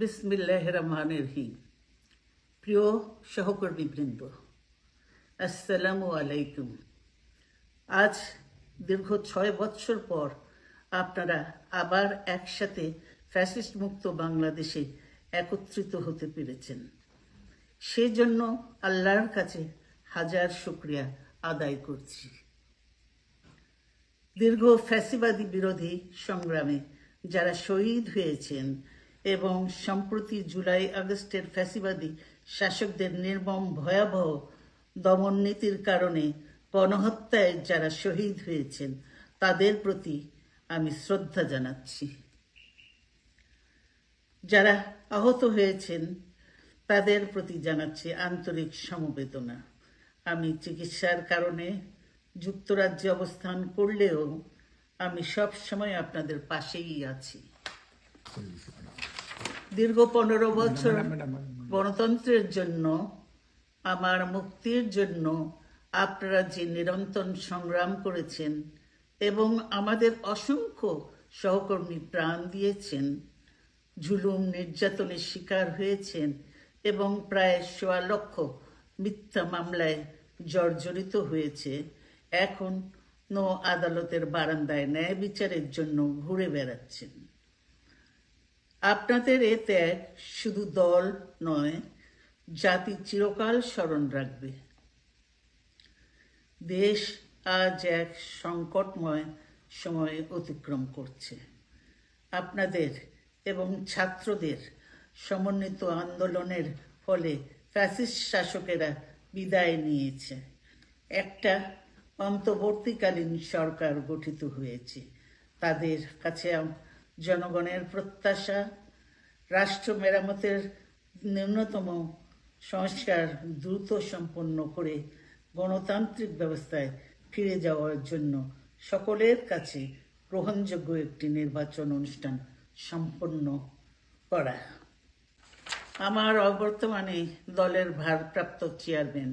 বিসমিল্লাহ রহমানের রহিম প্রিয় সহকর্মীবৃন্দ, আসসালামু আলাইকুম। আজ দীর্ঘ ছয় বৎসর পর আপনারা আবার একসাথে ফ্যাসিস্ট মুক্ত বাংলাদেশে একত্রিত হতে পেরেছেন। সেজন্য আল্লাহর কাছে হাজার শুক্রিয়া আদায় করছি। দীর্ঘ ফ্যাসিবাদী বিরোধী সংগ্রামে যারা শহীদ হয়েছেন এবং সম্প্রতি জুলাই আগস্টের ফ্যাসিবাদী শাসকদের নির্মম ভয়াবহ দমন নীতির কারণে গণহত্যায় যারা শহীদ হয়েছেন, তাদের প্রতি আমি শ্রদ্ধা জানাচ্ছি। যারা আহত হয়েছেন, তাদের প্রতি জানাচ্ছি আন্তরিক সমবেদনা। আমি চিকিৎসার কারণে যুক্তরাজ্যে অবস্থান করলেও আমি সব সময় আপনাদের পাশেই আছি। দীর্ঘ পনেরো বছর গণতন্ত্রের জন্য আমার মুক্তির জন্য আপনারা যে নিরন্তর সংগ্রাম করেছেন এবং আমাদের অসংখ্য সহকর্মী প্রাণ দিয়েছেন ঝুলুম নির্যাতনের শিকার হয়েছেন এবং প্রায় সোয়া লক্ষ মিথ্যা মামলায় জর্জরিত হয়েছে এখন নো আদালতের বারান্দায় ন্যায় বিচারের জন্য ঘুরে বেড়াচ্ছেন। আপনাদের এ ত্যাগ শুধু দল নয়, জাতি চিরকাল স্মরণ রাখবে। দেশ আজ এক সংকটময় সময় অতিক্রম করছে। আপনাদের এবং ছাত্রদের সমন্বিত আন্দোলনের ফলে ফ্যাসিস্ট শাসকেরা বিদায় নিয়েছে। একটা অন্তর্বর্তীকালীন সরকার গঠিত হয়েছে। তাদের কাছে জনগণের প্রত্যাশা, রাষ্ট্র মেরামতের ন্যূনতম সংস্কার দ্রুত সম্পন্ন করে গণতান্ত্রিক ব্যবস্থায় ফিরে যাওয়ার জন্য সকলের কাছে গ্রহণযোগ্য একটি নির্বাচন অনুষ্ঠান সম্পন্ন করা। আমার অবর্তমানে দলের ভারপ্রাপ্ত চেয়ারম্যান।